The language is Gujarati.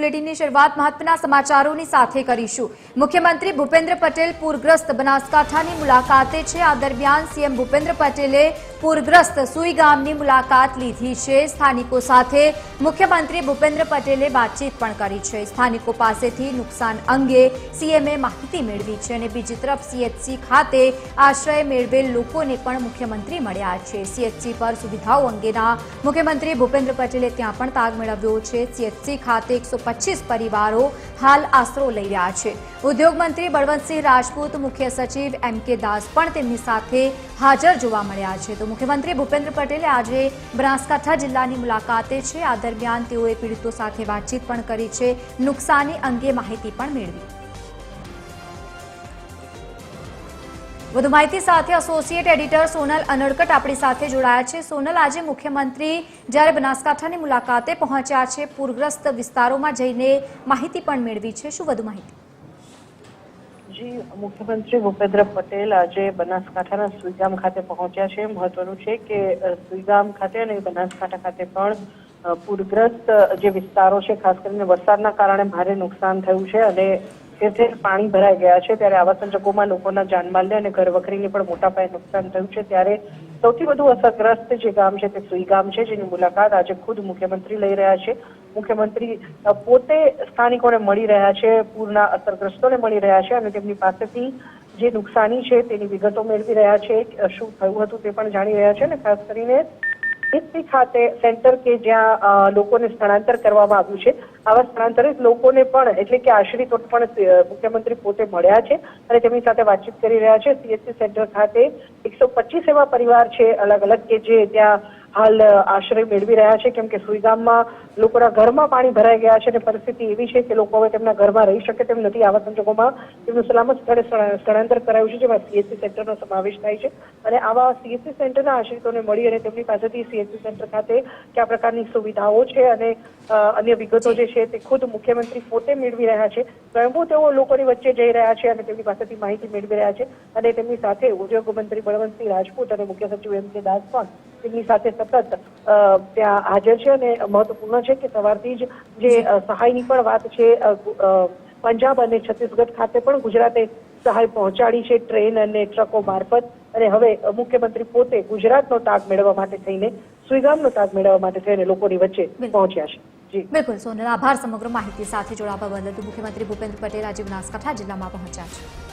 બુલેટિનની શરૂઆત મહત્વના સમાચારોની સાથે કરીશું. મુખ્યમંત્રી ભૂપેન્દ્ર પટેલ પૂરગ્રસ્ત બનાસકાંઠાની મુલાકાતે છે. આ દરમિયાન સીએમ ભૂપેન્દ્ર પટેલે પૂરગ્રસ્ત સુઈ ગામની મુલાકાત લીધી છે. સ્થાનિકો સાથે મુખ્યમંત્રી ભૂપેન્દ્ર પટેલે વાતચીત પણ કરી છે. સ્થાનિકો પાસેથી નુકસાન અંગે સીએમએ માહિતી મેળવી છે અને બીજી તરફ સીએચસી ખાતે આશ્રય મેળવેલ લોકોને પણ મુખ્યમંત્રી મળ્યા છે. સીએચસી પર સુવિધાઓ અંગેના મુખ્યમંત્રી ભૂપેન્દ્ર પટેલે ત્યાં પણ તાગ મેળવ્યો છે. સીએચસી ખાતે એકસો પરિવારો હાલ આશરો લઈ રહ્યા છે. ઉદ્યોગ મંત્રી બળવંતસિંહ રાજપૂત, મુખ્ય સચિવ એમ કે દાસ પણ તેમની સાથે હાજર જોવા મળ્યા છે. તો મુખ્યમંત્રી ભૂપેન્દ્ર પટેલે આજે બનાસકાંઠા જિલ્લાની મુલાકાતે છે. આ દરમિયાન તેઓએ પીડિતો સાથે વાતચીત પણ કરી છે. નુકસાની અંગે માહિતી પણ મેળવી. વધુ માહિતી સાથે એસોસિએટ એડિટર સોનલ અનડકટ આપણી સાથે જોડાયા છે. સોનલ, આજે મુખ્યમંત્રી જ્યારે બનાસકાંઠાની મુલાકાતે પહોંચ્યા છે, પૂરગ્રસ્ત વિસ્તારોમાં જઈને માહિતી પણ મેળવી છે. શું વધુ માહિતી? મુખ્યમંત્રી ભૂપેન્દ્ર પટેલ આજે બનાસકાંઠાના સુઈગામ ખાતે પહોંચ્યા છે. મહત્વનું છે કે સુઈગામ ખાતે અને બનાસકાંઠા ખાતે પણ પૂરગ્રસ્ત જે વિસ્તારો છે, ખાસ કરીને વરસાદના કારણે ભારે નુકસાન થયું છે અને ઠેર પાણી ભરાઈ ગયા છે ત્યારે આવા સંજોગોમાં લોકોના જાનમાલને અને ઘર વખરીને પણ મોટા પાયે નુકસાન થયું છે. ત્યારે સૌથી વધુ અસરગ્રસ્ત જે ગામ છે તે સુઈ ગામ છે, જેની મુલાકાત આજે ખુદ મુખ્યમંત્રી લઈ રહ્યા છે. મુખ્યમંત્રી પોતે સ્થાનિકોને મળી રહ્યા છે, પૂરના અસરગ્રસ્તોને મળી રહ્યા છે અને તેમની પાસેથી જે નુકસાની છે તેની વિગતો મેળવી રહ્યા છે. શું થયું હતું તે પણ જાણી રહ્યા છે અને ખાસ કરીને એસપી ખાતે સેન્ટર કે જ્યાં લોકોને સ્થળાંતર કરવામાં આવ્યું છે. આવા સ્થળાંતરિત લોકોને પણ, એટલે કે આશ્રિતો પણ મુખ્યમંત્રી પોતે મળ્યા છે અને તેમની સાથે વાતચીત કરી રહ્યા છે. સીએસસી સેન્ટર ખાતે એકસો પચીસ એવા પરિવાર છે અલગ અલગ કે જે ત્યાં હાલ આશ્રય મેળવી રહ્યા છે, કેમ કે સુઈગામમાં લોકોના ઘરમાં પાણી ભરાઈ ગયા છે અને પરિસ્થિતિ એવી છે કે લોકો હવે તેમના ઘરમાં રહી શકે તેમ નથી. આવા સંજોગોમાં તેમનું સલામત સ્થળે સ્થળા- સ્થળાંતર કરાયું છે, જેમાં સીએસસી સેન્ટરનો સમાવેશ થાય છે. અને આવા સીએસસી સેન્ટરના આશ્રિતોને મળી અને તેમની પાસેથી સીએસસી સેન્ટર ખાતે કયા પ્રકારની સુવિધાઓ છે અને અન્ય વિગતો જે છે તે ખુદ મુખ્યમંત્રી પોતે મેળવી રહ્યા છે. સ્વયંભૂ તેઓ લોકોની વચ્ચે જઈ રહ્યા છે અને તેમની પાસેથી માહિતી મેળવી રહ્યા છે. અને તેમની સાથે ઉદ્યોગ મંત્રી બળવંતસિંહ રાજપૂત અને મુખ્ય સચિવ એમ કે દાસ પણ તેમની સાથે સતત ત્યાં હાજર છે અને મહત્વપૂર્ણ છે કે સવારથી જ જે સહાયની પણ વાત છે પંજાબ અને છત્તીસગઢ ખાતે પણ ગુજરાતે સહાય પહોંચાડી છે ટ્રેન અને ટ્રકો મારફત. અને હવે મુખ્યમંત્રી પોતે ગુજરાતનો તાગ મેળવવા માટે થઈને સુઈગામનો તાગ મેળવવા માટે થઈને લોકોની વચ્ચે પહોંચ્યા છે. બિલકુલ સોનલ આભાર સમગ્ર માહિતી સાથે જોડાવા બદલ. મુખ્યમંત્રી ભૂપેન્દ્ર પટેલ આજે બનાસકાંઠા જિલ્લામાં પહોંચ્યા છે.